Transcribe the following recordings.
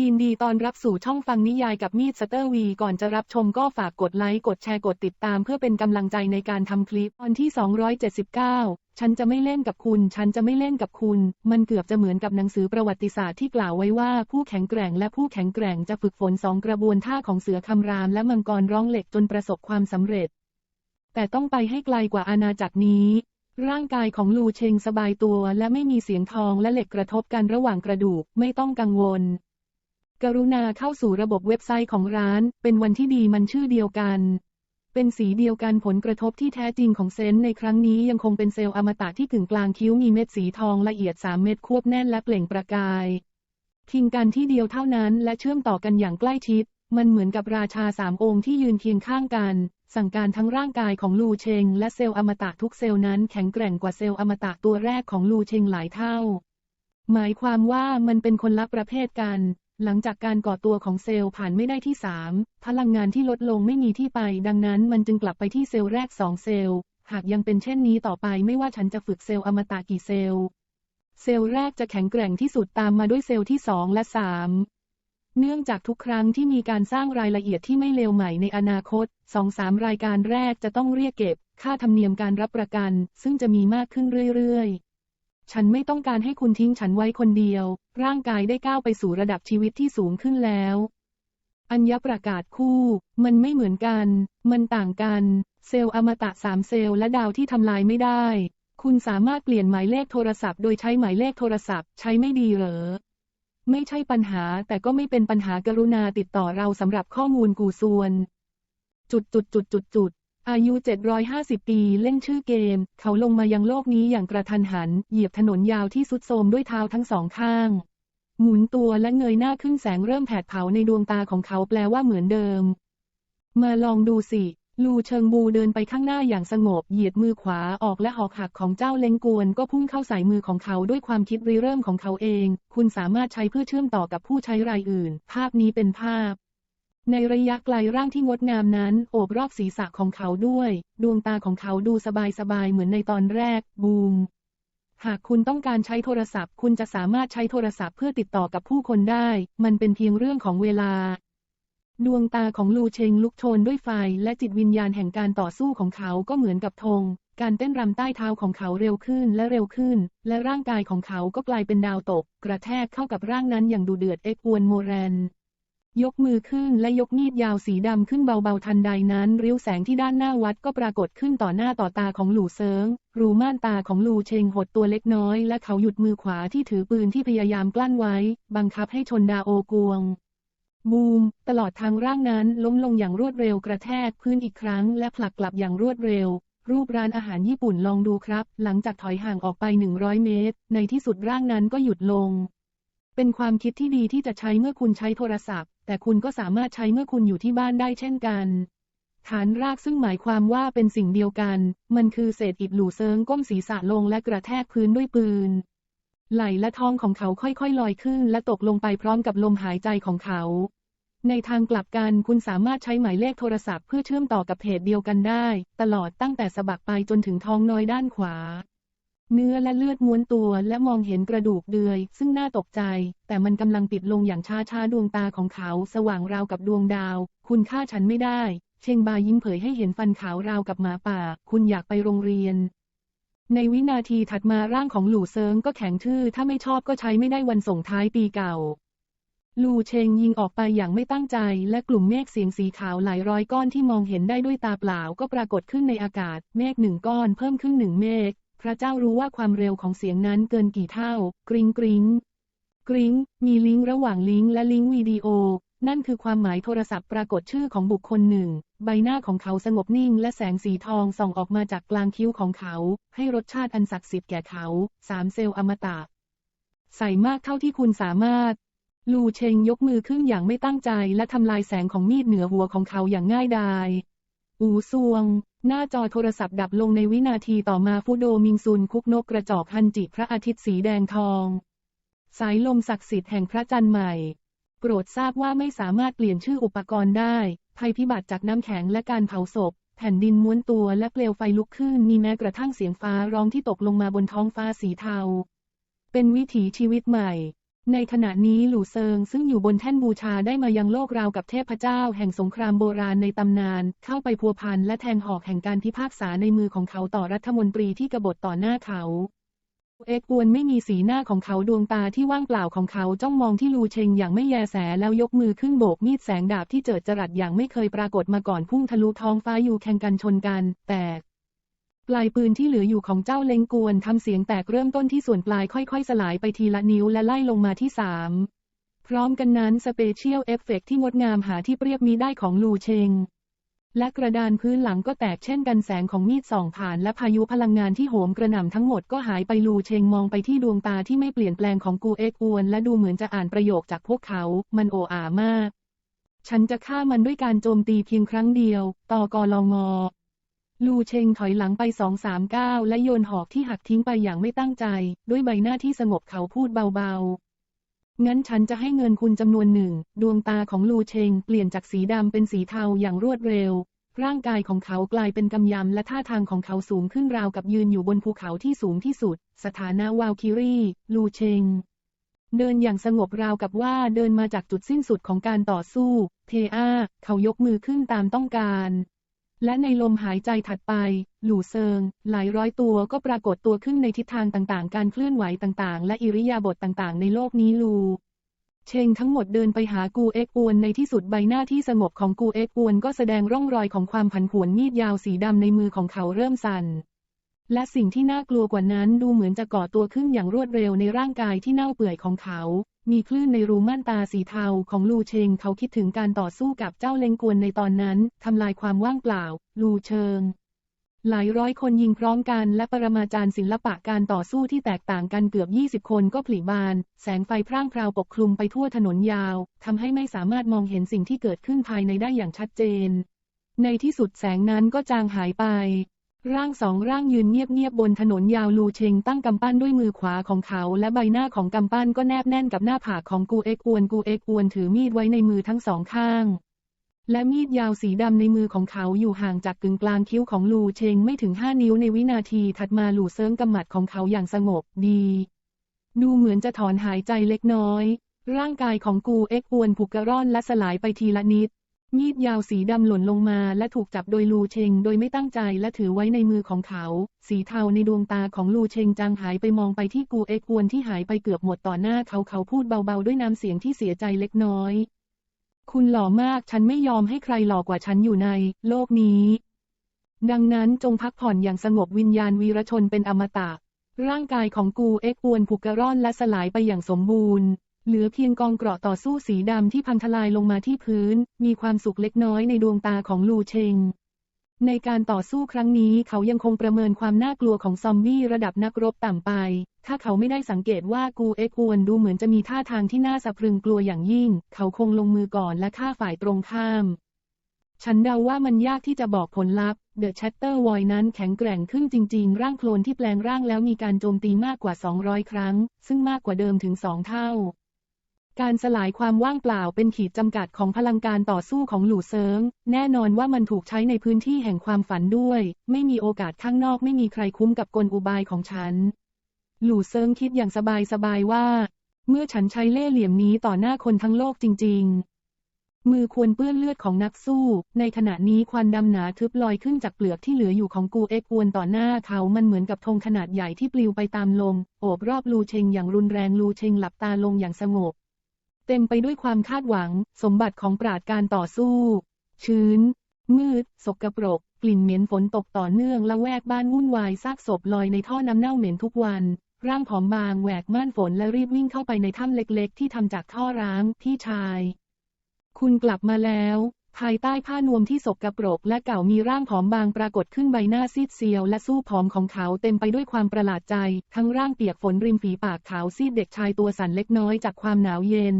ยินดีตอนรับสู่ช่องฟังนิยายกับมีดสเตอร์วี ก่อนจะรับชมก็ฝากกดไลค์ กดแชร์ กดติดตามเพื่อเป็นกำลังใจในการทำคลิป ตอนที่ 279 ฉันจะไม่เล่นกับคุณ ฉันจะไม่เล่นกับคุณ มันเกือบจะเหมือนกับหนังสือประวัติศาสตร์ที่กล่าวไว้ว่า ผู้แข็งแกร่งและผู้แข็งแกร่งจะฝึกฝนสองกระบวนท่าของเสือคำรามและมังกรร้องเหล็กจนประสบความสำเร็จ แต่ต้องไปให้ไกลกว่าอาณาจักรนี้ ร่างกายของลูเชงสบายตัว และไม่มีเสียงทองและเหล็กกระทบกันระหว่างกระดูก ไม่ต้องกังวล กรุณาเข้าสู่ระบบเว็บไซต์ของร้าน เป็นวันที่ดีมันชื่อเดียวกัน เป็นสีเดียวกันผลกระทบที่แท้จริงของเซนในครั้งนี้ยังคงเป็นเซลล์อมตะที่กึ่งกลางคิ้วมีเม็ดสีทองละเอียด 3 เม็ดควบแน่นและเปล่งประกายพิงกันที่เดียวเท่านั้นและเชื่อมต่อกันอย่างใกล้ชิด มันเหมือนกับราชาสามองค์ที่ยืนเคียงข้างกัน สั่งการทั้งร่างกายของลูเชง และเซลล์อมตะทุกเซลล์นั้นแข็งแกร่งกว่าเซลล์อมตะตัวแรกของลูเชงหลายเท่า หมายความว่ามันเป็นคนละประเภทกัน หลังจากการก่อตัวของเซลล์ผ่านไม่ได้ที่ 3 พลังงานที่ลดลงไม่มีที่ไป ดังนั้นมันจึงกลับไปที่เซลล์แรก 2 เซลล์ หากยังเป็นเช่นนี้ต่อไปไม่ว่าฉันจะฝึกเซลล์อมตะกี่เซลล์ เซลล์แรกจะแข็งแกร่งที่สุดตามมาด้วยเซลล์ที่ 2 และ 3 เนื่องจากทุกครั้งที่มีการสร้างรายละเอียดที่ไม่เลวใหม่ในอนาคต 2-3 รายการแรกจะต้องเรียกเก็บ ค่าธรรมเนียมการรับประกัน ซึ่งจะมีมากขึ้นเรื่อยๆ ฉันไม่ต้องการให้คุณทิ้งฉันไว้คนเดียว ร่างกายได้ก้าวไปสู่ระดับชีวิตที่สูงขึ้นแล้ว อัญญประกาศคู่ มันไม่เหมือนกัน มันต่างกัน เซลล์อมตะสามเซลล์และดาวที่ทำลายไม่ได้ คุณสามารถเปลี่ยนหมายเลขโทรศัพท์โดยใช้หมายเลขโทรศัพท์ใช้ไม่ดีเหรอ ไม่ใช่ปัญหาแต่ก็ไม่เป็นปัญหากรุณาติดต่อเราสำหรับข้อมูลกูส่วน จุดจุดจุดจุดจุด อายุ 750 ปีเล่นชื่อเกม เขาลงมายังโลกนี้อย่างกระทันหัน เหยียบถนนยาวที่สุดโทมด้วยเท้าทั้งสองข้าง หมุนตัวและเงยหน้าขึ้นแสงเริ่มแผดเผาในดวงตาของเขาแปลว่าเหมือนเดิม มาลองดูสิ ลูเชิงบูเดินไปข้างหน้าอย่างสงบ เหยียดมือขวาออกและหอกหักของเจ้าเลงกวน ก็พุ่งเข้าใส่มือของเขาด้วยความคิดริเริ่มของเขาเอง คุณสามารถใช้เพื่อเชื่อมต่อกับผู้ใช้รายอื่น ภาพนี้เป็นภาพ ในระยะไกลร่างที่งดงามนั้นโอบรอบศีรษะของเขาด้วย ดวงตาของเขาดูสบายๆเหมือนในตอนแรก บูม หากคุณต้องการใช้โทรศัพท์ คุณจะสามารถใช้โทรศัพท์เพื่อติดต่อกับผู้คนได้ มันเป็นเพียงเรื่องของเวลา ดวงตาของลูเชงลุกโชนด้วยไฟ และจิตวิญญาณแห่งการต่อสู้ของเขาก็เหมือนกับธงการเต้นรำใต้เท้าของเขาเร็วขึ้นและเร็วขึ้น และร่างกายของเขาก็กลายเป็นดาวตก กระแทกเข้ากับร่างนั้นอย่างดูเดือดเอ็กวนโมเรน ยกมือขึ้นและยกมีดยาวสีดำขึ้นเบาๆทันใดนั้น ริ้วแสงที่ด้านหน้าวัดก็ปรากฏขึ้นต่อหน้าต่อตาของหลู่เซิง รูม่านตาของหลู่เชงหดตัวเล็กน้อย และเขาหยุดมือขวาที่ถือปืนที่พยายามกลั้นไว้ บังคับให้ชนดาโอกวงบูม ตลอดทางร่างนั้นล้มลงอย่างรวดเร็วกระแทกพื้นอีกครั้ง และผลักกลับอย่างรวดเร็ว รูปร้านอาหารญี่ปุ่นลองดูครับ หลังจากถอยห่างออกไป 100 เมตร ในที่สุดร่างนั้นก็หยุดลง เป็นความคิดที่ดีที่จะใช้เมื่อคุณใช้โทรศัพท์ แต่คุณก็สามารถใช้เมื่อคุณอยู่ที่บ้านได้เช่นกัน ฐานรากซึ่งหมายความว่าเป็นสิ่งเดียวกัน มันคือเศษอิฐหลูเซิงก้มศีรษะลงและกระแทกพื้นด้วยปืน ไหล่และท้องของเขาค่อยๆลอยขึ้น และตกลงไปพร้อมกับลมหายใจของเขา ในทางกลับกันคุณสามารถใช้หมายเลขโทรศัพท์เพื่อเชื่อมต่อกับเพจเดียวกันได้ ตลอดตั้งแต่สะบักไปจนถึงท้องน้อยด้านขวา เนื้อและเลือดม้วนตัวและมองเห็นกระดูกเดือย ซึ่งน่าตกใจ แต่มันกำลังปิดลงอย่างช้าๆ ดวงตาของเขาสว่างราวกับดวงดาว คุณฆ่าฉันไม่ได้ เชงบายิ้มเผยให้เห็นฟันขาวราวกับหมาป่า คุณอยากไปโรงเรียน ในวินาทีถัดมาร่างของหลู่เซิงก็แข็งทื่อ ถ้าไม่ชอบก็ใช้ไม่ได้วันส่งท้ายปีเก่าลูเชงยิงออกไปอย่างไม่ตั้งใจ และกลุ่มเมฆเสียงสีขาวหลายร้อยก้อนที่มองเห็นได้ด้วยตาเปล่าก็ปรากฏขึ้นในอากาศ เมฆหนึ่งก้อนเพิ่มขึ้นหนึ่งเมฆ พระเจ้ารู้ว่าความเร็วของเสียงนั้นเกินกี่เท่า กริงกริงกริงมีลิงก์ระหว่างลิงก์และลิงก์วิดีโอ นั่นคือความหมายโทรศัพท์ปรากฏชื่อของบุคคลหนึ่ง ใบหน้าของเขาสงบนิ่งและแสงสีทองส่องออกมาจากกลางคิ้วของเขา ให้รสชาติอันศักดิ์สิทธิ์แก่เขาสามเซลล์อมตะ ใส่มากเท่าที่คุณสามารถ ลูเชงยกมือขึ้นอย่างไม่ตั้งใจและทำลายแสงของมีดเหนือหัวของเขาอย่างง่ายดาย อูซวง หน้าจอโทรศัพท์ดับลงในวินาทีต่อมาฟูโดมิงซุนคุกนกกระจอกฮันจิพระอาทิตย์สีแดงทอง สายลมศักดิ์สิทธิ์แห่งพระจันทร์ใหม่ โปรดทราบว่าไม่สามารถเปลี่ยนชื่ออุปกรณ์ได้ ภัยพิบัติจากน้ำแข็งและการเผาศพ แผ่นดินม้วนตัวและเปลวไฟลุกขึ้นมีแม้กระทั่งเสียงฟ้าร้องที่ตกลงมาบนท้องฟ้าสีเทา เป็นวิถีชีวิตใหม่ ในขณะนี้หลู่เซิงซึ่งอยู่บนแท่นบูชาได้มายังโลกราวกับเทพเจ้าแห่งสงครามโบราณในตำนาน เข้าไปพัวพันและแทงหอกแห่งการพิพากษาในมือของเขาต่อรัฐมนตรีที่กบฏต่อหน้าเขาเอกวนไม่มีสีหน้าของเขาดวงตาที่ว่างเปล่าของเขาจ้องมองที่ลูเชงอย่างไม่แยแสแล้วยกมือขึ้นโบกมีดแสงดาบที่เจิดจรัสอย่างไม่เคยปรากฏมาก่อนพุ่งทะลุท้องฟ้าอยู่แข่งกันชนกัน แตก ลายปืนที่เหลืออยู่ของเจ้าเล็งกวนทำเสียงแตกเริ่มต้นที่ส่วนปลายค่อยๆ สลายไปทีละนิ้วและไล่ลงมาที่สามพร้อมกันนั้นสเปเชียลเอฟเฟกที่งดงามหาที่เปรียบมีได้ของลูเชง และกระดานพื้นหลังก็แตกเช่นกันแสงของมีดสองผ่านและพายุพลังงานที่โหมกระหน่ำทั้งหมดก็หายไปลูเชงมองไปที่ดวงตาที่ไม่เปลี่ยนแปลงของกูเอกอวน และดูเหมือนจะอ่านประโยคจากพวกเขา มันโออามาก ฉันจะฆ่ามันด้วยการโจมตีเพียงครั้งเดียว ต่อกอลองอ ลูเชงถอยหลังไปสองสามก้าวและโยนหอกที่หักทิ้งไปอย่างไม่ตั้งใจ ด้วยใบหน้าที่สงบเขาพูดเบาๆ งั้นฉันจะให้เงินคุณจำนวนหนึ่ง ดวงตาของลูเชงเปลี่ยนจากสีดำเป็นสีเทาอย่างรวดเร็ว ร่างกายของเขากลายเป็นกำยำและท่าทางของเขาสูงขึ้นราวกับยืนอยู่บนภูเขาที่สูงที่สุด สถานะวาลคิรีลูเชงเดินอย่างสงบราวกับว่าเดินมาจากจุดสิ้นสุดของการต่อสู้ เทอาเขายกมือขึ้นตามต้องการ และในลมหายใจถัดไป หลู่เซิง หลายร้อยตัวก็ปรากฏตัวขึ้นในทิศทางต่างๆ การเคลื่อนไหวต่างๆ และอิริยาบถต่างๆ ในโลกนี้ลู เชงทั้งหมดเดินไปหากูเอ็กอวนในที่สุดใบหน้าที่สงบของกูเอ็กอวนก็แสดงร่องรอยของความผันผวนมีดยาวสีดำในมือของเขาเริ่มสั่น และสิ่งที่น่ากลัวกว่านั้นดูเหมือนจะก่อตัวขึ้นอย่างรวดเร็วในร่างกายที่เน่าเปื่อยของเขา มีคลื่นในรูม่านตาสีเทาของลูเชงเขาคิดถึงการต่อสู้กับเจ้าเลงกวนในตอนนั้น ทำลายความว่างเปล่า ลูเชิง หลายร้อยคนยิงพร้อมกันและปรมาจารย์ศิลปะการต่อสู้ที่แตกต่างกันเกือบ 20 คนก็ผลิบาน แสงไฟพร่างพราวปกคลุมไปทั่วถนนยาวทำให้ไม่สามารถมองเห็นสิ่งที่เกิดขึ้นภายในได้อย่างชัดเจน ในที่สุดแสงนั้นก็จางหายไป ร่างสองร่างยืนเงียบๆบนถนนยาวลูเชงตั้งกำปั้นด้วยมือขวาของเขา และใบหน้าของกำปั้นก็แนบแน่นกับหน้าผากของกูเอกอวนกูเอกอวนถือมีดไว้ในมือทั้งสองข้าง และมีดยาวสีดำในมือของเขาอยู่ห่างจากกึ่งกลางคิ้วของลูเชงไม่ถึงห้านิ้วในวินาทีถัดมาหลู่เซิงกำหมัดของเขาอย่างสงบดี ดูเหมือนจะถอนหายใจเล็กน้อย ร่างกายของกูเอกอวนผุกกระร่อนและสลายไปทีละนิด มีดยาวสีดำหล่นลงมาและถูกจับโดยลูเชงโดยไม่ตั้งใจและถือไว้ในมือของเขา สีเทาในดวงตาของลูเชงจางหายไปมองไปที่กูเอกอวนที่หายไปเกือบหมดต่อหน้าเขาเขาพูดเบาๆด้วยน้ำเสียงที่เสียใจเล็กน้อย คุณหล่อมากฉันไม่ยอมให้ใครหล่อกว่าฉันอยู่ใน โลกนี้ ดังนั้นจงพักผ่อนอย่างสงบวิญญาณวีรชนเป็นอมตะ ร่างกายของกูเอกอวนผุกกระร่อนและสลายไปอย่างสมบูรณ์ เหลือเพียงกองเกราะต่อสู้สีดำที่พังทลายลงมาที่พื้น มีความสุขเล็กน้อยในดวงตาของลูเชง ในการต่อสู้ครั้งนี้เขายังคงประเมินความน่ากลัวของซอมบี้ระดับนักรบต่ำไป ถ้าเขาไม่ได้สังเกตว่ากูเอ็กอวนดูเหมือนจะมีท่าทางที่น่าสะพรึงกลัวอย่างยิ่ง เขาคงลงมือก่อนและฆ่าฝ่ายตรงข้ามฉันเดาว่ามันยากที่จะบอกผลลัพธ์ เดอะแชตเตอร์วอยนั้นแข็งแกร่งขึ้นจริง ๆ ร่างโคลนที่แปลงร่างแล้วมีการโจมตีมากกว่า 200 ครั้ง ซึ่งมากกว่าเดิมถึงสองเท่า การสลายความว่างเปล่าเป็นขีดจำกัดของพลังการต่อสู้ของหลู่เซิง แน่นอนว่ามันถูกใช้ในพื้นที่แห่งความฝันด้วย ไม่มีโอกาสข้างนอกไม่มีใครคุ้มกับกลอุบายของฉัน หลู่เซิงคิดอย่างสบายๆว่า เมื่อฉันใช้เล่ห์เหลี่ยมนี้ต่อหน้าคนทั้งโลกจริง ๆ มือควรเปื้อนเลือดของนักสู้ ในขณะนี้ควันดำหนาทึบลอยขึ้นจากเปลือกที่เหลืออยู่ของกูเอ็กอวนต่อหน้าเขามันเหมือนกับธงขนาดใหญ่ที่ปลิวไปตามลมโอบรอบลูเชงอย่างรุนแรงลูเชงหลับตาลงอย่างสงบ เต็มไปด้วยความคาดหวัง สมบัติของปราดการต่อสู้ ชื้น มืด สกปรก กลิ่นเหม็นฝนตกต่อเนื่องละแวกบ้านวุ่นวายซากศพลอยในท่อน้ำเน่าเหม็นทุกวัน ร่างผอมบางแหวกม่านฝนและรีบวิ่งเข้าไปในถ้ำเล็กๆ ที่ทำจากท่อร้าง พี่ชาย คุณกลับมาแล้ว ภายใต้ผ้านวมที่สกปรกและเก่ามีร่างผอมบางปรากฏขึ้นใบหน้าซีดเซียวและสู้ผอมของเขาเต็มไปด้วยความประหลาดใจ ทั้งร่างเปียกฝนริมฝีปากขาวซีดเด็กชายตัวสั่นเล็กน้อยจากความหนาวเย็น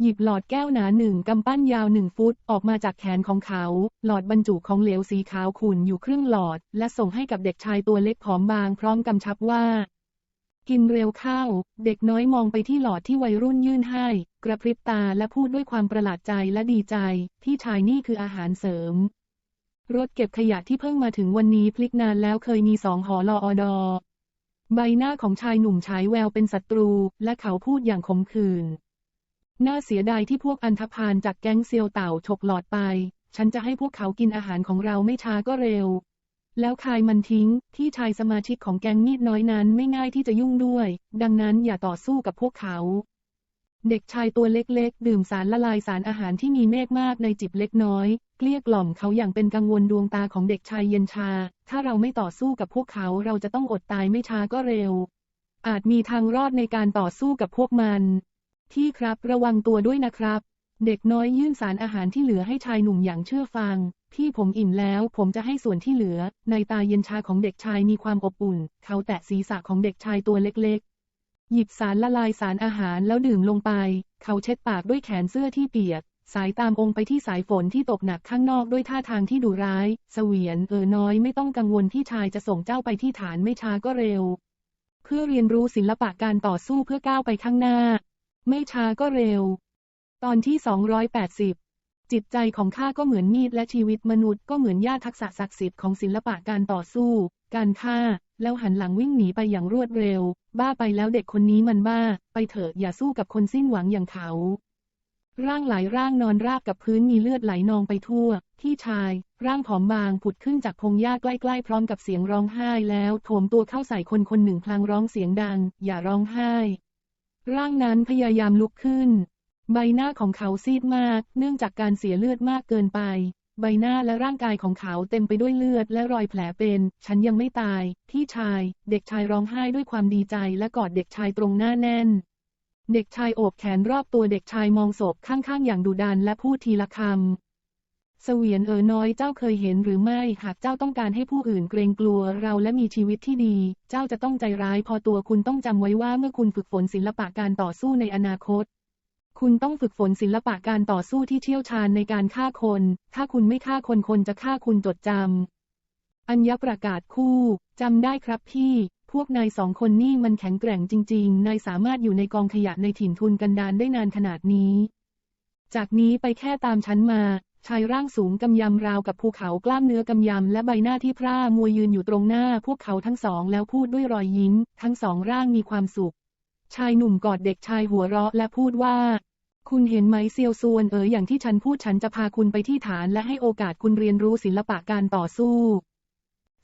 หยิบหลอดแก้วหนาหนึ่งกำปั้นยาวหนึ่งฟุตออกมาจากแขนของเขา หลอดบรรจุของเหลวสีขาวขุ่นอยู่ครึ่งหลอด และส่งให้กับเด็กชายตัวเล็กผอมบางพร้อมกำชับว่า กินเร็วเข้า เด็กน้อยมองไปที่หลอดที่วัยรุ่นยื่นให้ กระพริบตาและพูดด้วยความประหลาดใจและดีใจพี่ชายนี่คืออาหารเสริม รถเก็บขยะที่เพิ่งมาถึงวันนี้พลิกนานแล้วเคยมีสองหอรออดอ ใบหน้าของชายหนุ่มฉายแววเป็นศัตรู และเขาพูดอย่างขมขื่น น่าเสียดายที่พวกอันธพาลจากแก๊งเซียวเต่าฉกหลอดไป ฉันจะให้พวกเขากินอาหารของเราไม่ช้าก็เร็ว แล้วคายมันทิ้ง ที่ชายสมาชิกของแก๊งมีดน้อยนั้นไม่ง่ายที่จะยุ่งด้วย ดังนั้นอย่าต่อสู้กับพวกเขา เด็กชายตัวเล็กๆ ดื่มสารละลายสารอาหารที่มีเมฆมากในจิบเล็กน้อย เกลี้ยกล่อมเขาอย่างเป็นกังวลดวงตาของเด็กชายเย็นชา ถ้าเราไม่ต่อสู้กับพวกเขาเราจะต้องอดตายไม่ช้าก็เร็ว อาจมีทางรอดในการต่อสู้กับพวกมัน ที่ครับระวังตัวด้วยนะครับ เด็กน้อยยื่นสารอาหารที่เหลือให้ชายหนุ่มอย่างเชื่อฟัง พี่ผมอิ่มแล้วผมจะให้ส่วนที่เหลือ ในตาเย็นชาของเด็กชายมีความอบอุ่น เขาแตะศีรษะของเด็กชายตัวเล็กๆ หยิบสารละลายสารอาหารแล้วดื่มลงไป เขาเช็ดปากด้วยแขนเสื้อที่เปียก สายตามองไปที่สายฝนที่ตกหนักข้างนอกด้วยท่าทางที่ดุร้ายเสวียนเออน้อยไม่ต้องกังวลพี่ชายจะส่งเจ้าไปที่ฐานไม่ช้าก็เร็ว เพื่อเรียนรู้ศิลปะการต่อสู้เพื่อก้าวไปข้างหน้า ไม่ช้าก็เร็ว ตอนที่ 280 จิตใจของข้าก็เหมือนมีดและชีวิตมนุษย์ก็เหมือนญาทักษะศักดิ์สิทธิ์ของศิลปะการต่อสู้ การฆ่า แล้วหันหลังวิ่งหนีไปอย่างรวดเร็ว บ้าไปแล้วเด็กคนนี้มันบ้า ไปเถอะอย่าสู้กับคนสิ้นหวังอย่างเขา ร่างหลายร่างนอนราบกับพื้นมีเลือดไหลนองไปทั่ว ที่ชาย ร่างผอมบางผุดขึ้นจากพงหญ้าใกล้ๆพร้อมกับเสียงร้องไห้แล้วโถมตัวเข้าใส่คนคนหนึ่งพลางร้องเสียงดัง อย่าร้องไห้ ร่างนั้นพยายามลุกขึ้น ใบหน้าของเขาซีดมาก เนื่องจากการเสียเลือดมากเกินไป ใบหน้าและร่างกายของเขาเต็มไปด้วยเลือดและรอยแผลเป็น ฉันยังไม่ตาย พี่ชาย เด็กชายร้องไห้ด้วยความดีใจและกอดเด็กชายตรงหน้าแน่น เด็กชายโอบแขนรอบตัวเด็กชายมองศพข้างๆ อย่างดุดันและพูดทีละคำเสวียนเอ๋อน้อยเจ้าเคยเห็นหรือไม่ หากเจ้าต้องการให้ผู้อื่นเกรงกลัวเราและมีชีวิตที่ดี เจ้าจะต้องใจร้ายพอตัวคุณต้องจำไว้ว่าเมื่อคุณฝึกฝนศิลปะการต่อสู้ในอนาคต คุณต้องฝึกฝนศิลปะการต่อสู้ที่เชี่ยวชาญในการฆ่าคน ถ้าคุณไม่ฆ่าคนคนจะฆ่าคุณจดจำ อัญญประกาศคู่จำได้ครับพี่ พวกนายสองคนนี่มันแข็งแกร่งจริง ๆ นายสามารถอยู่ในกองขยะในถิ่นทุนกันดารได้นานขนาดนี้ จากนี้ไปแค่ตามฉันมา ชายร่างสูงกำยำราวกับภูเขากล้ามเนื้อกำยำและใบหน้าที่พร่ามวยยืนอยู่ตรงหน้า พวกเขาทั้งสองแล้วพูดด้วยรอยยิ้ม ทั้งสองร่างมีความสุขชายหนุ่มกอดเด็กชายหัวเราะและพูดว่า คุณเห็นไหมเซียวซวนเอ๋ยอย่างที่ฉันพูดฉันจะพาคุณไปที่ฐานและให้โอกาสคุณเรียนรู้ศิลปะการต่อสู้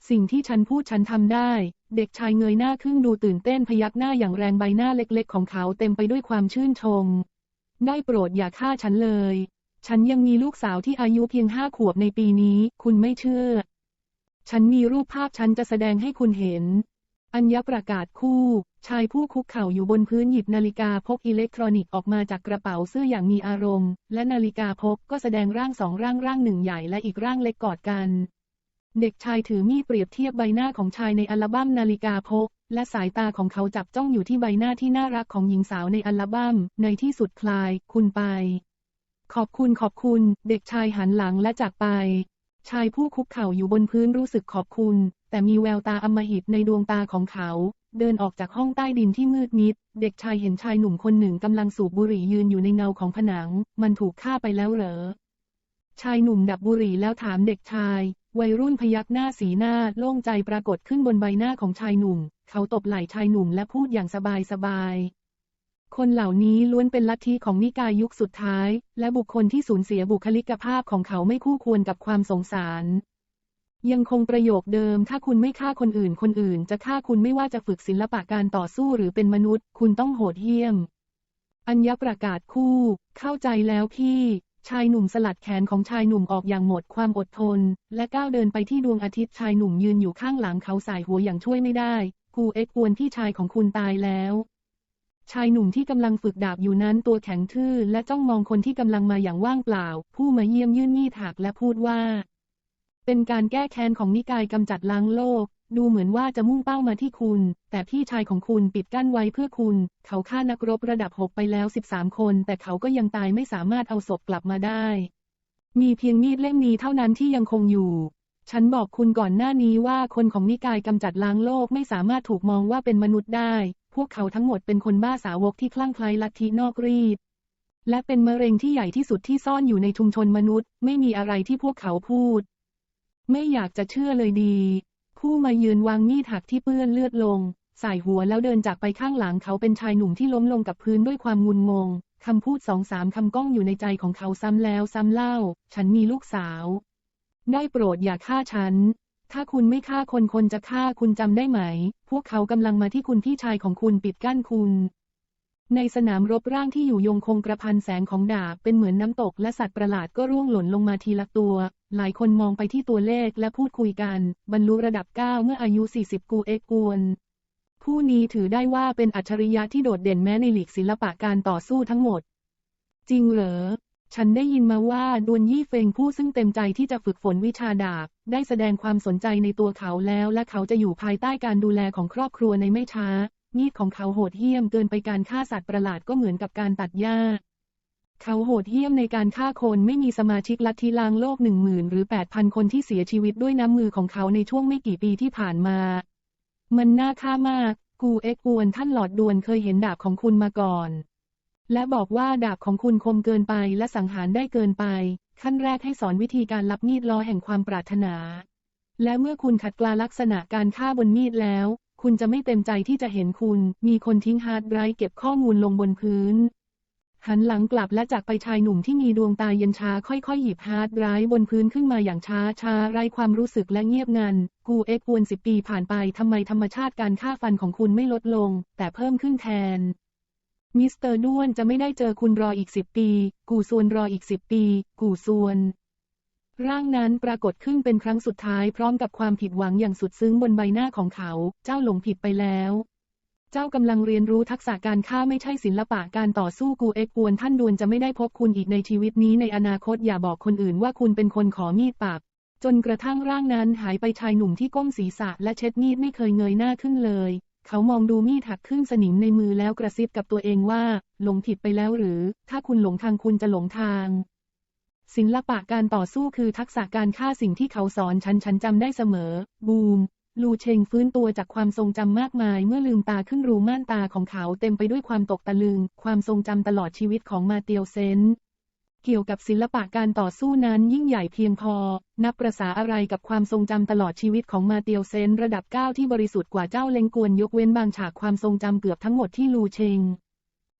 สิ่งที่ฉันพูดฉันทำได้ เด็กชายเงยหน้าขึ้นดูตื่นเต้นพยักหน้าอย่างแรงใบหน้าเล็กๆ ของเขาเต็มไปด้วยความชื่นชม ได้โปรดอย่าฆ่าฉันเลย ฉันยังมีลูกสาวที่อายุเพียงห้าขวบในปีนี้ คุณไม่เชื่อ ฉันมีรูปภาพฉันจะแสดงให้คุณเห็น อัญญประกาศคู่ ชายผู้คุกเข่าอยู่บนพื้นหยิบนาฬิกาพกอิเล็กทรอนิกส์ออกมาจากกระเป๋าเสื้ออย่างมีอารมณ์ และนาฬิกาพกก็แสดงร่างสองร่างร่างหนึ่งใหญ่และอีกร่างเล็กกอดกัน เด็กชายถือมีดเปรียบเทียบใบหน้าของชายในอัลบั้มนาฬิกาพก และสายตาของเขาจับจ้องอยู่ที่ใบหน้าที่น่ารักของหญิงสาวในอัลบั้ม ในที่สุดคลาย คุณไป ขอบคุณขอบคุณ เด็กชายหันหลังและจากไปชายผู้คุกเข่าอยู่บนพื้นรู้สึกขอบคุณ แต่มีแววตาอมหิตในดวงตาของเขา เดินออกจากห้องใต้ดินที่มืดมิด เด็กชายเห็นชายหนุ่มคนหนึ่งกำลังสูบบุหรี่ยืนอยู่ในเงาของผนัง มันถูกฆ่าไปแล้วเหรอ ชายหนุ่มดับบุหรี่แล้วถามเด็กชาย วัยรุ่นพยักหน้าสีหน้าโล่งใจปรากฏขึ้นบนใบหน้าของชายหนุ่ม เขาตบไหล่ชายหนุ่มและพูดอย่างสบายสบายๆคนเหล่านี้ล้วนเป็นลัทธิของนิกายยุคสุดท้าย และบุคคลที่สูญเสียบุคลิกภาพของเขาไม่คู่ควรกับความสงสาร ยังคงประโยคเดิม ถ้าคุณไม่ฆ่าคนอื่น คนอื่น จะฆ่าคุณไม่ว่าจะฝึกศิลปะการต่อสู้หรือเป็นมนุษย์ คุณต้องโหดเหี้ยม อัญญประกาศคู่ เข้าใจแล้วพี่ ชายหนุ่มสลัดแขนของชายหนุ่มออกอย่างหมดความอดทน และก้าวเดินไปที่ดวงอาทิตย์ชายหนุ่มยืนอยู่ข้างหลังเขาสายหัวอย่างช่วยไม่ได้ กูเอ็กอวนพี่ชายของคุณตายแล้วชายหนุ่มที่กำลังฝึกดาบอยู่นั้นตัวแข็งทื่อและจ้องมองคนที่กำลังมาอย่างว่างเปล่า ผู้มาเยี่ยมยื่นมีดหักและพูดว่า เป็นการแก้แค้นของนิกายกำจัดล้างโลก ดูเหมือนว่าจะมุ่งเป้ามาที่คุณ แต่พี่ชายของคุณปิดกั้นไว้เพื่อคุณ เขาฆ่านักรบระดับ6ไปแล้ว 13 คน แต่เขาก็ยังตายไม่สามารถเอาศพกลับมาได้ มีเพียงมีดเล่มนี้เท่านั้นที่ยังคงอยู่ ฉันบอกคุณก่อนหน้านี้ว่าคนของนิกายกำจัดล้างโลกไม่สามารถถูกมองว่าเป็นมนุษย์ได้ พวกเขาทั้งหมดเป็นคนบ้าสาวกที่คลั่งไคล้ลัทธินอกรีดและเป็นมะเร็งที่ใหญ่ที่สุดที่ซ่อนอยู่ในชุมชนมนุษย์ ไม่มีอะไรที่พวกเขาพูด ไม่อยากจะเชื่อเลยดี ผู้มายืนวางมีดหักที่เปื้อนเลือดลง สายหัวแล้วเดินจากไปข้างหลังเขาเป็นชายหนุ่มที่ล้มลงกับพื้นด้วยความงุนงง คำพูดสองสามคำก้องอยู่ในใจของเขาซ้ำแล้วซ้ำเล่า ฉันมีลูกสาว ได้โปรดอย่าฆ่าฉัน ถ้าคุณไม่ฆ่าคนคนจะฆ่าคุณจำได้ไหม พวกเขากำลังมาที่คุณพี่ชายของคุณปิดกั้นคุณ ในสนามรบร่างที่อยู่ยงคงกระพันแสงของดาบเป็นเหมือนน้ำตกและสัตว์ประหลาดก็ร่วงหล่นลงมาทีละตัว หลายคนมองไปที่ตัวเลขและพูดคุยกัน บรรลุระดับ 9 เมื่ออายุ 40 กูเอกกวนผู้นี้ถือได้ว่าเป็นอัจฉริยะที่โดดเด่นแม้ในหลีกศิลปะการต่อสู้ทั้งหมด จริงเหรอ ฉันได้ยินมาว่าดวนยี่เฟงผู้ซึ่งเต็มใจที่จะฝึกฝนวิชาดาบ ได้แสดงความสนใจในตัวเขาแล้วและเขาจะอยู่ภายใต้การดูแลของครอบครัวในไม่ช้า มีดของเขาโหดเหี้ยมเกินไปการฆ่าสัตว์ประหลาดก็เหมือนกับการตัดหญ้า เขาโหดเหี้ยมในการฆ่าคนไม่มีสมาชิกลัทธิลางโลกหนึ่งหมื่นหรือแปดพันคนที่เสียชีวิตด้วยน้ำมือของเขาในช่วงไม่กี่ปีที่ผ่านมา มันน่าฆ่ามาก กูเอ็กกวนท่านหลอดดวนเคยเห็นดาบของคุณมาก่อน และบอกว่าดาบของคุณคมเกินไปและสังหารได้เกินไป ขั้นแรกให้สอนวิธีการรับมีดล้อแห่งความปรารถนาและเมื่อคุณขัดกลาลักษณะการฆ่าบนมีดแล้ว คุณจะไม่เต็มใจที่จะเห็นคุณ มีคนทิ้งฮาร์ดไดรฟ์เก็บข้อมูลลงบนพื้น หันหลังกลับและจากไปชายหนุ่มที่มีดวงตาเย็นชาค่อยๆ หยิบฮาร์ดไดรฟ์บนพื้นขึ้นมาอย่างช้าช้าๆไร้ความรู้สึกและเงียบงัน กูเอ็กวนสิบปีผ่านไปทำไมธรรมชาติการฆ่าฟันของคุณไม่ลดลง แต่เพิ่มขึ้นแทนมิสเตอร์ด้วนจะไม่ได้เจอคุณรออีกสิบปี กูส่วนรออีกสิบปี กูส่วน ร่างนั้นปรากฏขึ้นเป็นครั้งสุดท้ายพร้อมกับความผิดหวังอย่างสุดซึ้งบนใบหน้าของเขา เจ้าหลงผิดไปแล้ว เจ้ากำลังเรียนรู้ทักษะการฆ่าไม่ใช่ศิลปะการต่อสู้กูเอ็กปวนท่านดวนจะไม่ได้พบคุณอีกในชีวิตนี้ในอนาคตอย่าบอกคนอื่นว่าคุณเป็นคนขอมีดปักจนกระทั่งร่างนั้นหายไปชายหนุ่มที่ก้มศีรษะและเช็ดมีดไม่เคยเงยหน้าขึ้นเลย เขามองดูมีดหักครึ่งสนิมในมือแล้วกระซิบกับตัวเองว่า หลงผิดไปแล้วหรือ ถ้าคุณหลงทางคุณจะหลงทาง ศิลปะการต่อสู้คือทักษะการฆ่าสิ่งที่เขาสอนฉันฉันจำได้เสมอ บูม ลูเชงฟื้นตัวจากความทรงจำมากมาย เมื่อลืมตาขึ้นรูม่านตาของเขาเต็มไปด้วยความตกตะลึง ความทรงจำตลอดชีวิตของมาเตียวเซนเกี่ยวกับศิลปะการต่อสู้นั้นยิ่งใหญ่เพียงพอ นับประษาอะไรกับความทรงจำตลอดชีวิตของมาเตียวเซนระดับ 9 ที่บริสุทธิ์กว่าเจ้าเลงกวนยกเว้นบางฉากความทรงจำเกือบทั้งหมดที่ลูเชง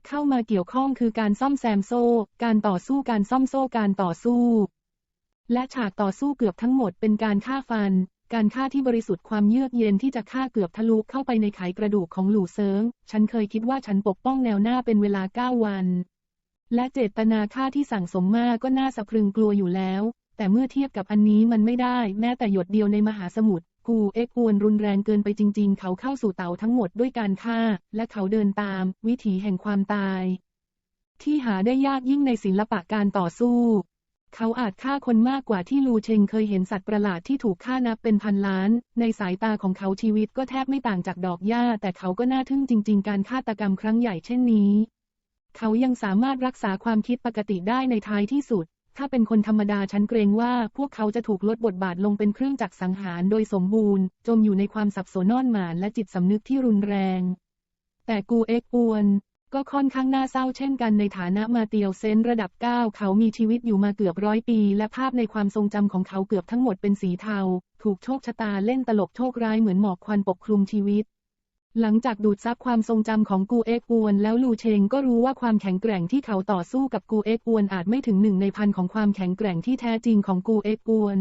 เข้ามาเกี่ยวข้องคือการซ่อมแซมโซ่ การต่อสู้การซ่อมโซ่การต่อสู้ และฉากต่อสู้เกือบทั้งหมดเป็นการฆ่าฟัน การฆ่าที่บริสุทธิ์ความเยือกเย็นที่จะฆ่าเกือบทะลุเข้าไปในไขกระดูกของหลู่เซิง ฉันเคยคิดว่าฉันปกป้องแนวหน้าเป็นเวลาเก้าวัน และเจตนาฆ่าที่สั่งสมมากก็น่าสะพรึงกลัวอยู่แล้ว แต่เมื่อเทียบกับอันนี้มันไม่ได้ แม้แต่หยดเดียวในมหาสมุทร กูเอ็กวนรุนแรงเกินไปจริง ๆ เขาเข้าสู่เตาทั้งหมดด้วยการฆ่า และเขาเดินตาม วิถีแห่งความตาย ที่หาได้ยากยิ่งในศิลปะการต่อสู้ เขาอาจฆ่าคนมากกว่าที่ลูเชงเคยเห็นสัตว์ประหลาดที่ถูกฆ่านับเป็นพันล้าน ในสายตาของเขาชีวิตก็แทบไม่ต่างจากดอกหญ้า แต่เขาก็น่าทึ่งจริง ๆ การฆาตกรรมครั้งใหญ่เช่นนี้ เขายังสามารถรักษาความคิดปกติได้ในท้ายที่สุด ถ้าเป็นคนธรรมดาฉันเกรงว่าพวกเขาจะถูกลดบทบาทลงเป็นเครื่องจักรสังหารโดยสมบูรณ์ จมอยู่ในความสับสนนอนหมานและจิตสำนึกที่รุนแรง แต่กูเอ็กอวนก็ค่อนข้างน่าเศร้าเช่นกันในฐานะมาเตียวเซนระดับ 9 เขามีชีวิตอยู่มาเกือบร้อยปี และภาพในความทรงจำของเขาเกือบทั้งหมดเป็นสีเทา ถูกโชคชะตาเล่นตลกโชคร้ายเหมือนหมอกควันปกคลุมชีวิต หลังจากดูดซับความทรงจำของกูเอ็กอวนแล้วลูเชงก็รู้ว่าความแข็งแกร่งที่เขาต่อสู้กับกูเอ็กอวนอาจไม่ถึงหนึ่งในพันของความแข็งแกร่งที่แท้จริงของกูเอ็กอวน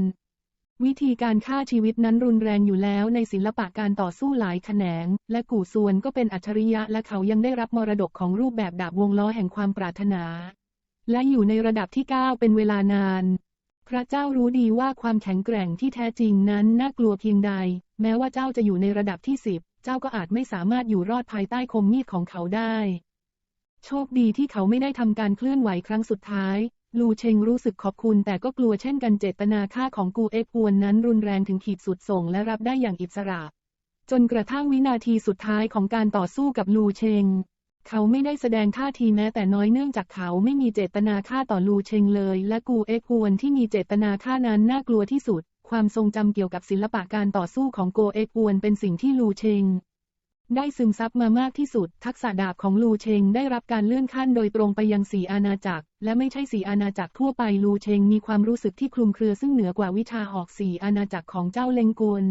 วิธีการฆ่าชีวิตนั้นรุนแรงอยู่แล้วในศิลปะการต่อสู้หลายแขนง และกู่ซวนก็เป็นอัจฉริยะและเขายังได้รับมรดกของรูปแบบดาบวงล้อแห่งความปรารถนา และอยู่ในระดับที่ 9 เป็นเวลานาน พระเจ้ารู้ดีว่าความแข็งแกร่งที่แท้จริงนั้นน่ากลัวเพียงใด แม้ว่าเจ้าจะอยู่ในระดับที่10 เจ้าก็อาจไม่สามารถอยู่รอดภายใต้คมมีดของเขาได้ โชคดีที่เขาไม่ได้ทำการเคลื่อนไหวครั้งสุดท้าย ลูเชงรู้สึกขอบคุณแต่ก็กลัวเช่นกันเจตนาฆ่าของกูเอ็กวนนั้นรุนแรงถึงขีดสุดส่งและรับได้อย่างอิสระ จนกระทั่งวินาทีสุดท้ายของการต่อสู้กับลูเชงเขาไม่ได้แสดงท่าทีแม้แต่น้อยเนื่องจากเขาไม่มีเจตนาฆ่าต่อลูเชงเลย และกูเอ็กวนที่มีเจตนาฆ่านั้นน่ากลัวที่สุด ความทรงจำเกี่ยวกับศิลปะการต่อสู้ของโกเอ็กอวนเป็นสิ่งที่ลูเชง ได้ซึมซับมามากที่สุด ทักษะดาบของลูเชงได้รับการเลื่อนขั้นโดยตรงไปยังสีอาณาจักร และไม่ใช่สีอาณาจักรทั่วไปลูเชงมีความรู้สึกที่คลุมเครือซึ่งเหนือกว่าวิชาออกสีอาณาจักรของเจ้าเลงกวน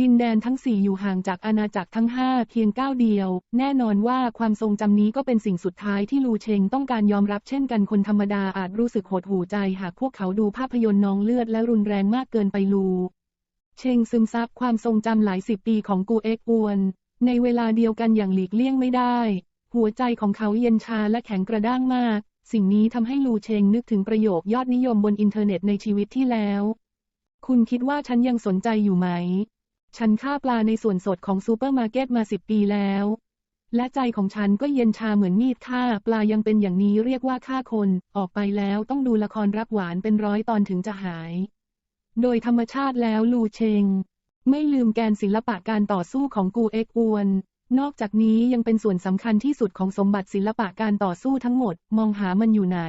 ดินแดนทั้งสี่อยู่ห่างจากอาณาจักรทั้งห้าเพียงก้าวเดียว แน่นอนว่าความทรงจำนี้ก็เป็นสิ่งสุดท้ายที่ลูเชงต้องการยอมรับเช่นกันคนธรรมดาอาจรู้สึกหดหู่ใจหากพวกเขาดูภาพยนตร์นองเลือดและรุนแรงมากเกินไปลู เชงซึมซับความทรงจำหลายสิบปีของกูเอ็กอวน ในเวลาเดียวกันอย่างหลีกเลี่ยงไม่ได้ หัวใจของเขาเย็นชาและแข็งกระด้างมาก สิ่งนี้ทำให้ลูเชงนึกถึงประโยคยอดนิยมบนอินเทอร์เน็ตในชีวิตที่แล้ว คุณคิดว่าฉันยังสนใจอยู่ไหม ฉันฆ่าปลาในส่วนสดของซูเปอร์มาร์เก็ตมาสิบปีแล้ว และใจของฉันก็เย็นชาเหมือนมีดฆ่าปลายังเป็นอย่างนี้เรียกว่าฆ่าคน ออกไปแล้วต้องดูละครรักหวานเป็นร้อยตอนถึงจะหาย โดยธรรมชาติแล้วลูเชง ไม่ลืมแกนศิลปะการต่อสู้ของกูเอ็กอวน นอกจากนี้ยังเป็นส่วนสำคัญที่สุดของสมบัติศิลปะการต่อสู้ทั้งหมด มองหามันอยู่ไหน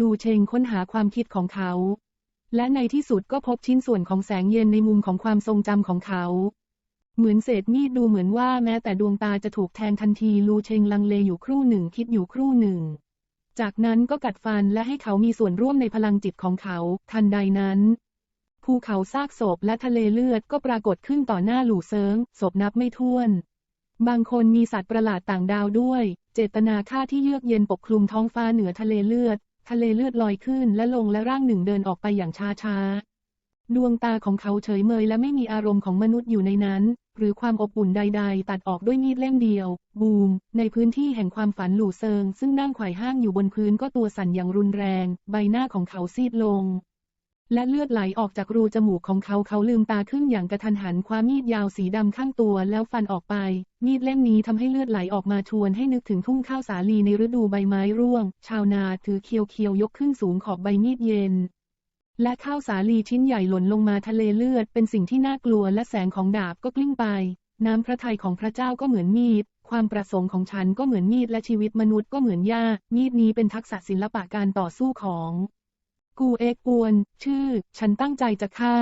ลูเชงค้นหาความคิดของเขา และในที่สุดก็พบชิ้นส่วนของแสงเย็นในมุมของความทรงจำของเขา เหมือนเศษมีดดูเหมือนว่าแม้แต่ดวงตาจะถูกแทงทันทีลูเชงลังเลอยู่ครู่หนึ่งคิดอยู่ครู่หนึ่ง จากนั้นก็กัดฟันและให้เขามีส่วนร่วมในพลังจิตของเขา ทันใดนั้น ภูเขาซากศพและทะเลเลือดก็ปรากฏขึ้นต่อหน้าหลู่เซิงศพนับไม่ถ้วน บางคนมีสัตว์ประหลาดต่างดาวด้วย เจตนาฆ่าที่เยือกเย็นปกคลุมท้องฟ้าเหนือทะเลเลือด ทะเลเลือดลอยขึ้นและลงและร่างหนึ่งเดินออกไปอย่างช้าช้าๆดวงตาของเขาเฉยเมยและไม่มีอารมณ์ของมนุษย์อยู่ในนั้น หรือความอบอุ่นใด ๆ ตัดออกด้วยมีดเล่มเดียว บูม ในพื้นที่แห่งความฝันหลู่เซิง ซึ่งนั่งไขว่ห้างอยู่บนพื้นก็ตัวสั่นอย่างรุนแรง ใบหน้าของเขาซีดลง และเลือดไหลออกจากรูจมูกของเขาเขาลืมตาขึ้นอย่างกระทันหันคว้ามีดยาวสีดำข้างตัวแล้วฟันออกไป มีดเล่มนี้ทำให้เลือดไหลออกมาชวนให้นึกถึงทุ่งข้าวสาลีในฤดูใบไม้ร่วง ชาวนาถือเคียวเคียวยกขึ้นสูงขอบใบมีดเย็น และข้าวสาลีชิ้นใหญ่หล่นลงมาทะเลเลือดเป็นสิ่งที่น่ากลัวและแสงของดาบก็กลิ้งไป น้ำพระทัยของพระเจ้าก็เหมือนมีดความประสงค์ของฉันก็เหมือนมีดและชีวิตมนุษย์ก็เหมือนหญ้ามีดนี้เป็นทักษะศิลปะการต่อสู้ของ กูเอกอวน ชื่อ ฉันตั้งใจจะฆ่า